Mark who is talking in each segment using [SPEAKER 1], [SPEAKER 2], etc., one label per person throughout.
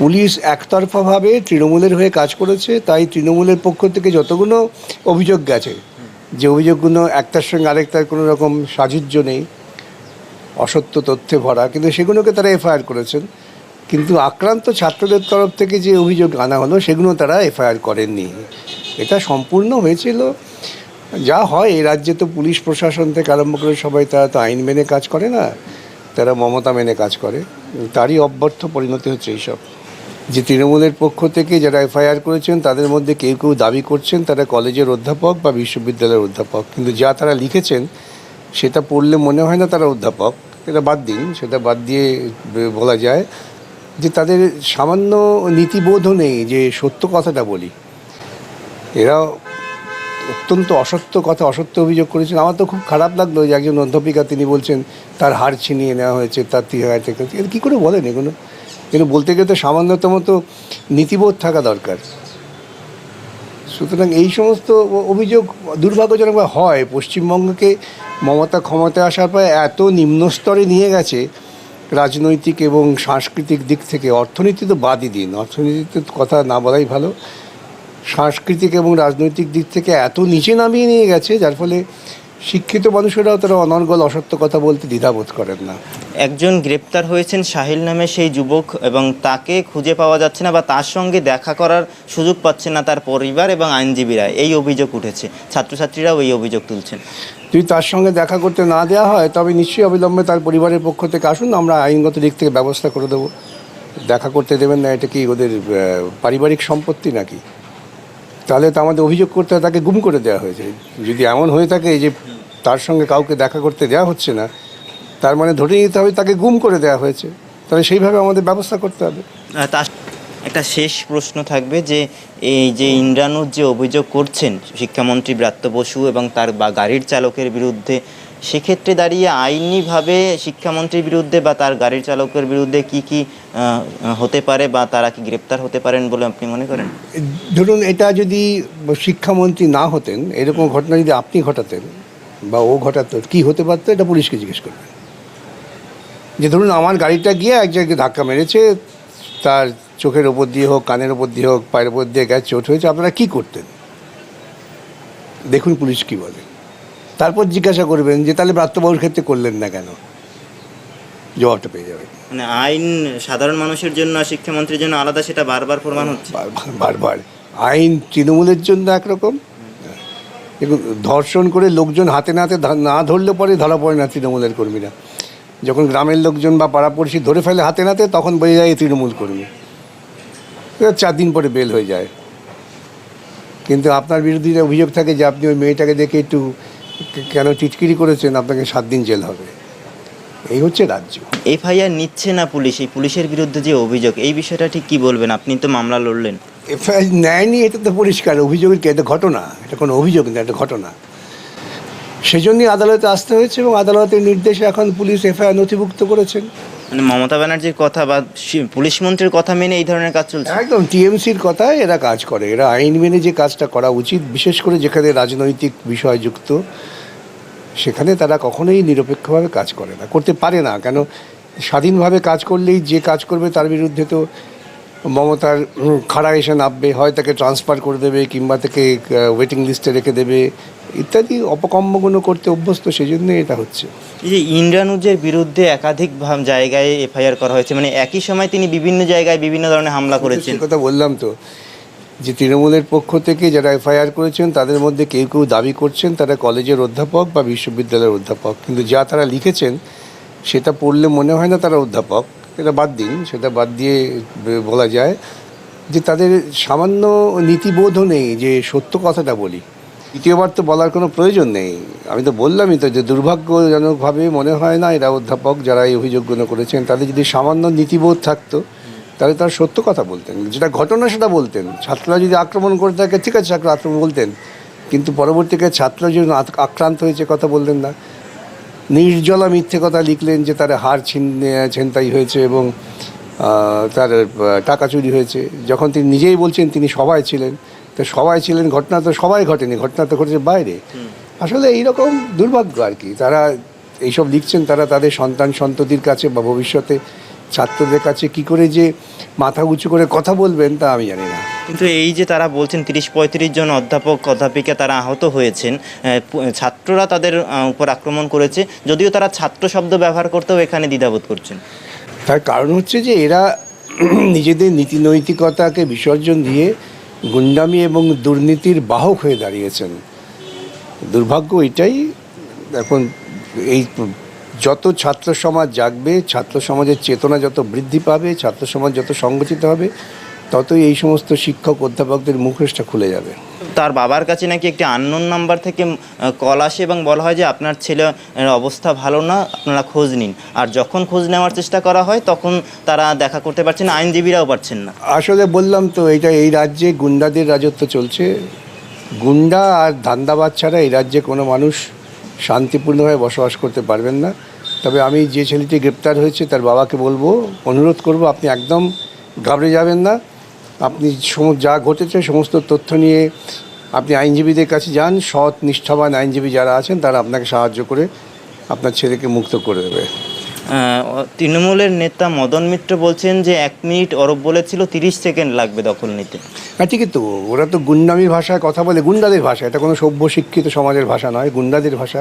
[SPEAKER 1] Police একতরফাভাবে তৃণমূলের হয়ে কাজ করেছে, তাই তৃণমূলের পক্ষ থেকে যতগুলো অভিযোগ গেছে, যে অভিযোগগুলো একটার সঙ্গে আরেকটার কোনো রকম সাযুজ্য নেই, অসত্য তথ্যে ভরা, কিন্তু সেগুলোকে তারা এফআইআর করেছেন। কিন্তু আক্রান্ত ছাত্রদের তরফ থেকে যে অভিযোগ আনা হলো, সেগুলো তারা এফআইআর করেননি। এটা সম্পূর্ণ হয়েছিল। যা হয়, এই রাজ্যে তো পুলিশ প্রশাসন থেকে আরম্ভ করে সবাই, তারা তো আইন মেনে কাজ করে না, তারা মমতা মেনে কাজ করে, তারই অব্যর্থ পরিণতি হচ্ছে এইসব। যে তৃণমূলের পক্ষ থেকে যারা এফআইআর করেছেন, তাদের মধ্যে কেউ কেউ দাবি করছেন তারা কলেজের অধ্যাপক বা বিশ্ববিদ্যালয়ের অধ্যাপক। কিন্তু যা তারা লিখেছেন, সেটা পড়লে মনে হয় না তারা অধ্যাপক। এটা বাদ দিন, সেটা বাদ দিয়ে বলা যায় যে তাদের সামান্য নীতিবোধও নেই যে সত্য কথাটা বলি। এরা অত্যন্ত অসত্য কথা, অসত্য অভিযোগ করেছেন। আমার তো খুব খারাপ লাগল যে একজন অধ্যাপিকা তিনি বলছেন, তার হার ছিনিয়ে নেওয়া হয়েছে, তার তিহার থেকে কী করে বলেন এগুলো? এগুলো বলতে গেলে তো সামান্যতম তো নীতিবোধ থাকা দরকার। সুতরাং এই সমস্ত অভিযোগ দুর্ভাগ্যজনকভাবে হয়, পশ্চিমবঙ্গকে মমতা ক্ষমতায় আসার পর এত নিম্ন স্তরে নিয়ে গেছে, রাজনৈতিক এবং সাংস্কৃতিক দিক থেকে। অর্থনীতি তো বাদই দিন, অর্থনীতির কথা না বলাই ভালো। সাংস্কৃতিক এবং রাজনৈতিক দিক থেকে এত নিচে নামিয়ে নিয়ে গেছে, যার ফলে শিক্ষিত মানুষেরাও তারা অনর্গল অসত্য কথা বলতে দ্বিধাবোধ করেন না।
[SPEAKER 2] একজন গ্রেপ্তার হয়েছেন সাহিল নামে সেই যুবক এবং তাকে খুঁজে পাওয়া যাচ্ছে না বা তার সঙ্গে দেখা করার সুযোগ পাচ্ছে না তার পরিবার এবং আইনজীবীরা। এই অভিযোগ উঠেছে। ছাত্রছাত্রীরাও এই অভিযোগ তুলছেন।
[SPEAKER 1] যদি তার সঙ্গে দেখা করতে না দেওয়া হয় তবে নিশ্চয়ই অবিলম্বে তার পরিবারের পক্ষ থেকে আসুন আমরা আইনগত দিক থেকে ব্যবস্থা করে দেবো। দেখা করতে দেবেন না এটা কি ওদের পারিবারিক সম্পত্তি নাকি? তাহলে তো আমাদের অভিযোগ করতে তাকে গুম করে দেওয়া হয়েছে। যদি এমন হয়ে থাকে যে তার সঙ্গে কাউকে দেখা করতে দেওয়া হচ্ছে না, তার মানে ধরে নিতে হবে তাকে গুম করে দেওয়া হয়েছে। তাহলে সেইভাবে আমাদের ব্যবস্থা করতে হবে।
[SPEAKER 2] তার একটা শেষ প্রশ্ন থাকবে যে, এই যে ইন্দ্রানুর যে অভিযোগ করছেন শিক্ষামন্ত্রী ব্রাত্য বসু এবং তার বা গাড়ির চালকের বিরুদ্ধে সেক্ষেত্রে দাঁড়িয়ে আইনিভাবে শিক্ষামন্ত্রীর বিরুদ্ধে বা তার গাড়ির চালকের বিরুদ্ধে কি কি হতে পারে বা তারা কি গ্রেপ্তার হতে পারেন বলে আপনি মনে করেন?
[SPEAKER 1] ধরুন, এটা যদি শিক্ষামন্ত্রী না হতেন, এরকম ঘটনা যদি আপনি ঘটাতেন বা ও ঘটাতো, কি হতে পারতো এটা পুলিশকে জিজ্ঞেস করবেন। যে ধরুন, আমার গাড়িটা গিয়ে এক জায়গায় ধাক্কা মেরেছে, তার চোখের ওপর দিয়ে হোক, কানের ওপর দিয়ে হোক, পায়ের ওপর দিয়ে গ্যাস চোট হয়েছে, আপনারা কি করতেন? দেখুন পুলিশ কি বলে। তারপর জিজ্ঞাসা করবেন যে তাহলে প্রাপ্তবাবুর ক্ষেত্রে করলেন না কেন? জবাবটা পেয়ে যাবেন।
[SPEAKER 2] মানে আইন সাধারণ মানুষের জন্য আর শিক্ষামন্ত্রীর জন্য আলাদা সেটা বারবার প্রমাণ হচ্ছে?
[SPEAKER 1] বারবার। আইন তৃণমূলের জন্য একরকম। দেখুন ধর্ষণ করে লোকজন হাতে নাতে না ধরলে পরে ধরা পড়ে না তৃণমূলের কর্মীরা। যখন গ্রামের লোকজন বা পাড়াপড়শি ধরে ফেলে হাতে নাতে তখন বোঝা যায় তৃণমূল কর্মী। চার দিন পরে বেল হয়ে যায়। কিন্তু আপনার বিরুদ্ধে অভিযোগ থাকে যে আপনি ওই মেয়েটাকে দেখে একটু কেন টিটকিরি করেছেন? আপনাকে সাত দিন জেল হবে। এই হচ্ছে রাজ্য।
[SPEAKER 2] এফআইআর নিচ্ছে না পুলিশ। এই পুলিশের বিরুদ্ধে যে অভিযোগ এই বিষয়টা ঠিক কি বলবেন? আপনি তো মামলা লড়লেন।
[SPEAKER 1] এফআইআর নেয়নি এটা তো পরিষ্কার। অভিযোগের কি? এটা ঘটনা। এটা কোনো অভিযোগ না এটা ঘটনা। সেজন্যই আদালতে আসতে হয়েছে এবং আদালতের নির্দেশে এখন পুলিশ এফআইআর নথিভুক্ত করেছেন।
[SPEAKER 2] মানে মমতা ব্যানার্জির কথা বা পুলিশ মন্ত্রীর কথা মেনে এই ধরনের কাজ চলছে?
[SPEAKER 1] একদম, টিএমসির কথায় এরা কাজ করে। এরা আইন মেনে যে কাজটা করা উচিত, বিশেষ করে যেখানে রাজনৈতিক বিষয় যুক্ত, সেখানে তারা কখনোই নিরপেক্ষভাবে কাজ করে না, করতে পারে না। কেন, স্বাধীনভাবে কাজ করলেই যে কাজ করবে তার বিরুদ্ধে তো মমতার খাড়া এসে নামবে, হয় তাকে ট্রান্সফার করে দেবে কিংবা তাকে ওয়েটিং লিস্টে রেখে দেবে ইত্যাদি অপকর্মগুলো করতে অভ্যস্ত সেই জন্যই এটা হচ্ছে।
[SPEAKER 2] এই যে ইন্দ্রানুজের বিরুদ্ধে একাধিক জায়গায় এফআইআর করা হয়েছে মানে একই সময় তিনি বিভিন্ন জায়গায় বিভিন্ন ধরনের হামলা করেছেন।
[SPEAKER 1] কথা বললাম তো যে তৃণমূলের পক্ষ থেকে যারা এফআইআর করেছেন তাদের মধ্যে কেউ কেউ দাবি করছেন তারা কলেজের অধ্যাপক বা বিশ্ববিদ্যালয়ের অধ্যাপক। কিন্তু যা তারা লিখেছেন সেটা পড়লে মনে হয় না তারা অধ্যাপক। এটা বাদ দিন সেটা বাদ দিয়ে বলা যায় যে তাদের সামান্য নীতিবোধও নেই যে সত্য কথাটা বলি। দ্বিতীয়বার তো বলার কোনো প্রয়োজন নেই। আমি তো বললামই তো যে দুর্ভাগ্যজনকভাবে মনে হয় না এরা অধ্যাপক যারা এই অভিযোগগুলো করেছেন, তাদের যদি সামান্য নীতিবোধ থাকতো, তাহলে তার সত্য কথা বলতেন। যেটা ঘটনা সেটা বলতেন। ছাত্ররা যদি আক্রমণ করে থাকে, ঠিক আছে ছাত্র আক্রমণ বলতেন, কিন্তু পরবর্তীকালে ছাত্র যদি আক্রান্ত হয়েছে কথা বললেন না। নির্জলা মিথ্যে কথা লিখলেন যে তার হার ছিন, ছিনতাই হয়েছে এবং তার টাকা চুরি হয়েছে। যখন তিনি নিজেই বলছেন তিনি সবাই ছিলেন তো সবাই ছিলেন ঘটনা তো সবাই ঘটেনি ঘটনা তো ঘটেছে বাইরে। আসলে এইরকম দুর্ভাগ্য আর কি। তারা এইসব লিখছেন তারা তাদের সন্তান সন্ততির কাছে বা ভবিষ্যতে ছাত্রদের কাছে কি করে যে মাথা উঁচু করে কথা বলবেন তা আমি জানি না।
[SPEAKER 2] কিন্তু এই যে তারা বলছেন তিরিশ পঁয়ত্রিশ জন অধ্যাপক অধ্যাপিকা তারা আহত হয়েছেন ছাত্ররা তাদের উপর আক্রমণ করেছে যদিও তারা ছাত্র শব্দ ব্যবহার করতেও এখানে দ্বিধাবোধ করছেন।
[SPEAKER 1] তার কারণ হচ্ছে যে এরা নিজেদের নীতি নৈতিকতাকে বিসর্জন দিয়ে গুন্ডামি এবং দুর্নীতির বাহক হয়ে দাঁড়িয়েছেন। দুর্ভাগ্য এটাই, এখন এই যত ছাত্র সমাজ জাগবে, ছাত্র সমাজের চেতনা যত বৃদ্ধি পাবে, ছাত্র সমাজ যত সংগঠিত হবে ততই এই সমস্ত শিক্ষক অধ্যাপকদের মুখোশটা খুলে যাবে।
[SPEAKER 2] তার বাবার কাছে নাকি একটি আননোন নাম্বার থেকে কল আসে এবং বলা হয় যে আপনার ছেলের অবস্থা ভালো না আপনারা খোঁজ নিন। আর যখন খোঁজ নেওয়ার চেষ্টা করা হয় তখন তারা দেখা করতে পারছেন আইনজীবীরাও পারছেন না।
[SPEAKER 1] আসলে বললাম তো এটা এই রাজ্যে গুন্ডাদের রাজত্ব চলছে। গুন্ডা আর ধান্দাবাজ ছাড়া এই রাজ্যে কোনো মানুষ শান্তিপূর্ণভাবে বসবাস করতে পারবেন না। তবে আমি যে ছেলেটি গ্রেপ্তার হয়েছে তার বাবাকে বলব অনুরোধ করব আপনি একদম ঘাবড়ে যাবেন না। আপনি যা ঘটেছে সমস্ত তথ্য নিয়ে আপনি আইনজীবীদের কাছে যান। সৎ নিষ্ঠাবান আইনজীবী যারা আছেন তারা আপনাকে সাহায্য করে আপনার ছেলেকে মুক্ত করে দেবে।
[SPEAKER 2] তৃণমূলের নেতা মদন মিত্র বলছেন যে এক মিনিট অরব বলেছিল তিরিশ সেকেন্ড লাগবে দখল নিতে।
[SPEAKER 1] হ্যাঁ ঠিকই তো। ওরা তো গুন্ডামি ভাষায় কথা বলে গুন্ডাদের ভাষা। এটা কোনো সভ্য শিক্ষিত সমাজের ভাষা নয় গুন্ডাদের ভাষা।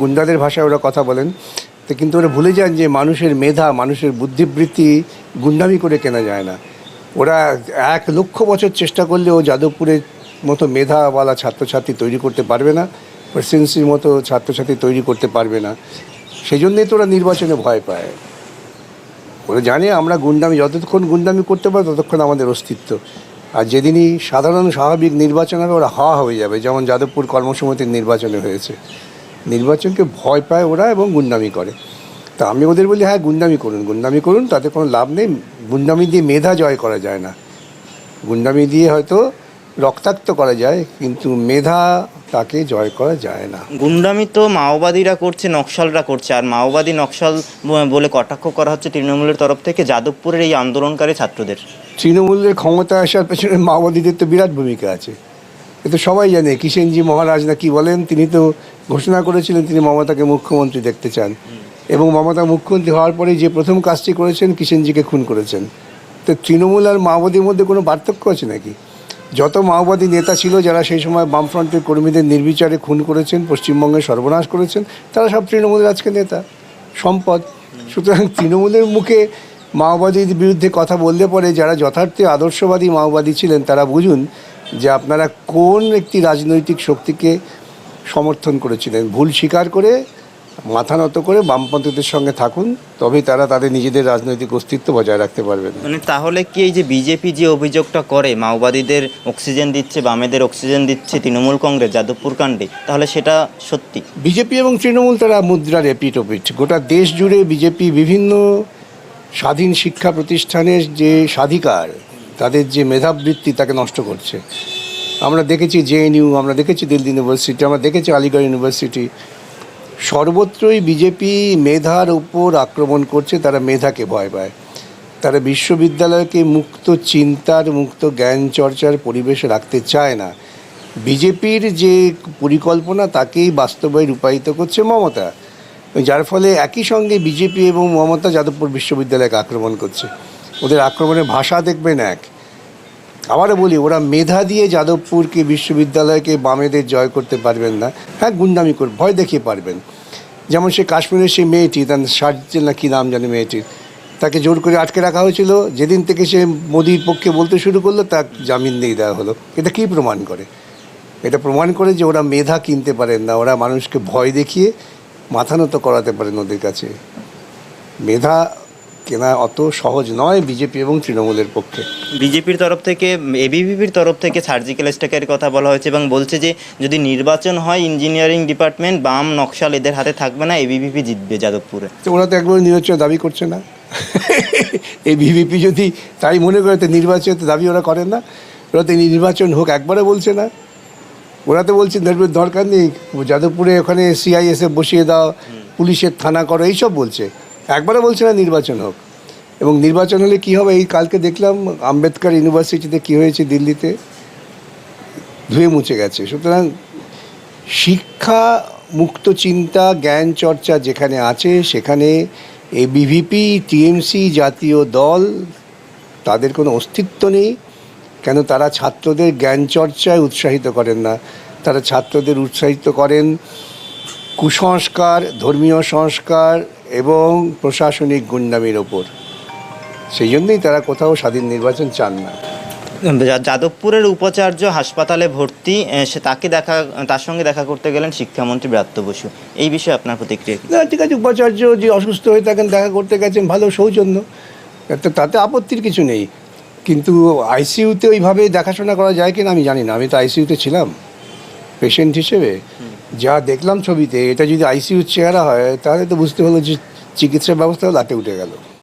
[SPEAKER 1] গুন্ডাদের ভাষায় ওরা কথা বলেন। তো কিন্তু ওরা ভুলে যান যে মানুষের মেধা মানুষের বুদ্ধিবৃত্তি গুন্ডামি করে কেনা যায় না। ওরা এক লক্ষ বছর চেষ্টা করলেও যাদবপুরের মতো মেধাওয়ালা ছাত্রছাত্রী তৈরি করতে পারবে না, প্রেসিডেন্সির মতো ছাত্রছাত্রী তৈরি করতে পারবে না। সেই জন্যই তো ওরা নির্বাচনে ভয় পায়। ওরা জানে আমরা গুন্ডামি, যতক্ষণ গুন্ডামি করতে পারব ততক্ষণ আমাদের অস্তিত্ব। আর যেদিনই সাধারণ স্বাভাবিক নির্বাচন হবে, ওরা হাওয়া হয়ে যাবে, যেমন যাদবপুর কর্মসমিতির নির্বাচনে হয়েছে। নির্বাচনকে ভয় পায় ওরা এবং গুন্ডামি করে। তা আমি ওদের বলি হ্যাঁ গুন্ডামি করুন গুন্ডামি করুন, তাতে কোনো লাভ নেই। গুন্ডামি দিয়ে মেধা জয় করা যায় না। গুন্ডামি দিয়ে হয়তো রক্তাক্ত করা যায় কিন্তু মেধা তাকে জয় করা যায় না।
[SPEAKER 2] গুন্ডামি তো মাওবাদীরা করছে নকশালরা করছে আর মাওবাদী নকশাল বলে কটাক্ষ করা হচ্ছে তৃণমূলের তরফ থেকে যাদবপুরের এই আন্দোলনকারী ছাত্রদের।
[SPEAKER 1] তৃণমূলের ক্ষমতা আসার পেছনে মাওবাদীদের তো বিরাট ভূমিকা আছে। এ তো সবাই জানে কিষেনজি মহারাজ না কি বলেন তিনি তো ঘোষণা করেছিলেন তিনি মমতাকে মুখ্যমন্ত্রী দেখতে চান। এবং মমতা মুখ্যমন্ত্রী হওয়ার পরে যে প্রথম কাজটি করেছেন কিষেনজিকে খুন করেছেন। তো তৃণমূল আর মাওবাদীর মধ্যে কোনো পার্থক্য আছে নাকি? যত মাওবাদী নেতা ছিল যারা সেই সময় বামফ্রন্টের কর্মীদের নির্বিচারে খুন করেছেন, পশ্চিমবঙ্গে সর্বনাশ করেছেন, তারা সব তৃণমূলের আজকে নেতা। সম্পদ। সুতরাং তৃণমূলের মুখে মাওবাদীর বিরুদ্ধে কথা বললে পরে যারা যথার্থে আদর্শবাদী মাওবাদী ছিলেন, তারা বুঝুন যে আপনারা কোন একটি রাজনৈতিক শক্তিকে সমর্থন করেছিলেন। ভুল স্বীকার করে মাথা নত করে বামপন্থীদের সঙ্গে থাকুন তবেই তারা তাদের নিজেদের রাজনৈতিক অস্তিত্ব বজায় রাখতে পারবেন
[SPEAKER 2] মানে তাহলে কি এই যে বিজেপি যে অভিযোগটা করে মাওবাদীদের অক্সিজেন দিচ্ছে বামেদের অক্সিজেন দিচ্ছে তৃণমূল কংগ্রেস যাদবপুর কাণ্ডে তাহলে সেটা সত্যি?
[SPEAKER 1] বিজেপি এবং তৃণমূল তারা মুদ্রার এপিট ওপিট গোটা দেশ জুড়ে বিজেপি বিভিন্ন স্বাধীন শিক্ষা প্রতিষ্ঠানের যে স্বাধিকার তাদের যে মেধাবৃত্তি তাকে নষ্ট করছে। আমরা দেখেছি জেএনইউ আমরা দেখেছি দিল্লি ইউনিভার্সিটি আমরা দেখেছি আলিগড় ইউনিভার্সিটি সর্বত্রই বিজেপি মেধার উপর আক্রমণ করছে, তারা মেধাকে ভয় পায়। তারা বিশ্ববিদ্যালয়কে মুক্ত চিন্তার, মুক্ত জ্ঞান চর্চার পরিবেশে রাখতে চায় না। বিজেপির যে পরিকল্পনা, তাকেই বাস্তবায় রূপায়িত করছে মমতা। যার ফলে একই সঙ্গে বিজেপি এবং মমতা যাদবপুর বিশ্ববিদ্যালয়কে আক্রমণ করছে। ওদের আক্রমণের ভাষা দেখবেন এক। আবারও বলি, ওরা মেধা দিয়ে যাদবপুরকে বিশ্ববিদ্যালয়কে বামেদের জয় করতে পারবেন না। হ্যাঁ গুন্ডামি করে ভয় দেখিয়ে পারবেন। যেমন সে কাশ্মীরের সেই মেয়েটি, তার সার্জেল না কী নাম জানে মেয়েটির তাকে জোর করে আটকে রাখা হয়েছিল। যেদিন থেকে সে মোদির পক্ষে বলতে শুরু করল, তার জামিন দিয়ে দেওয়া হলো। এটা কী প্রমাণ করে? এটা প্রমাণ করে যে ওরা মেধা কিনতে পারেন না, ওরা মানুষকে ভয় দেখিয়ে মাথা নত করাতে পারেন ওদের কাছে। মেধা কেনা অত সহজ নয় বিজেপি এবং তৃণমূলের পক্ষে।
[SPEAKER 2] বিজেপির তরফ থেকে এবিভিপির তরফ থেকে সার্জিক্যাল স্ট্রাইকের কথা বলা হয়েছে এবং বলছে যে যদি নির্বাচন হয় ইঞ্জিনিয়ারিং ডিপার্টমেন্ট বাম নকশাল এদের হাতে থাকবে না এবিভিপি জিতবে যাদবপুরে।
[SPEAKER 1] তো ওরা তো একবার নির্বাচন দাবি করছে না। এই ভিভিপি যদি তাই মনে করে তো নির্বাচনের দাবি ওরা করেন না ওরা তো নির্বাচন হোক একবারে বলছে না। ওরা তো বলছে দরকার নেই যাদবপুরে ওখানে সিআইএসএফ বসিয়ে দাও পুলিশের থানা করো এইসব বলছে। একবারে বলছে না নির্বাচন হোক। এবং নির্বাচন হলে কী হবে এই কালকে দেখলাম আম্বেদকর ইউনিভার্সিটিতে কী হয়েছে দিল্লিতে? ধুয়ে মুছে গেছে। সুতরাং শিক্ষা মুক্ত চিন্তা, জ্ঞান চর্চা যেখানে আছে, সেখানে এই বিভিপি টিএমসি জাতীয় দল, তাদের কোনো অস্তিত্ব নেই। কেন তারা ছাত্রদের জ্ঞান চর্চায় উৎসাহিত করেন না? তারা ছাত্রদের উৎসাহিত করেন কুসংস্কার, ধর্মীয় সংস্কার এবং প্রশাসনিক গুন্ডামির ওপর। সেই জন্যই তারা কোথাও স্বাধীন নির্বাচন চান না।
[SPEAKER 2] যাদবপুরের উপাচার্য হাসপাতালে ভর্তি সে তাকে দেখা তার সঙ্গে দেখা করতে গেলেন শিক্ষামন্ত্রী ব্রাত্য বসু। এই বিষয়ে আপনার প্রতিক্রিয়া
[SPEAKER 1] না ঠিক আছে উপাচার্য যে অসুস্থ হয়ে থাকেন দেখা করতে গেছেন ভালো সৌজন্য। তাতে- তাতে আপত্তির কিছু নেই। কিন্তু আইসিইউতে ওইভাবে দেখাশোনা করা যায় কিনা আমি জানি না। আমি তো আইসিইউতে ছিলাম। পেশেন্ট হিসেবে। যা দেখলাম ছবিতে, এটা যদি আইসিউর চেহারা হয়, তাহলে তো বুঝতে হলো যে চিকিৎসা ব্যবস্থা লাটে উঠে গেল।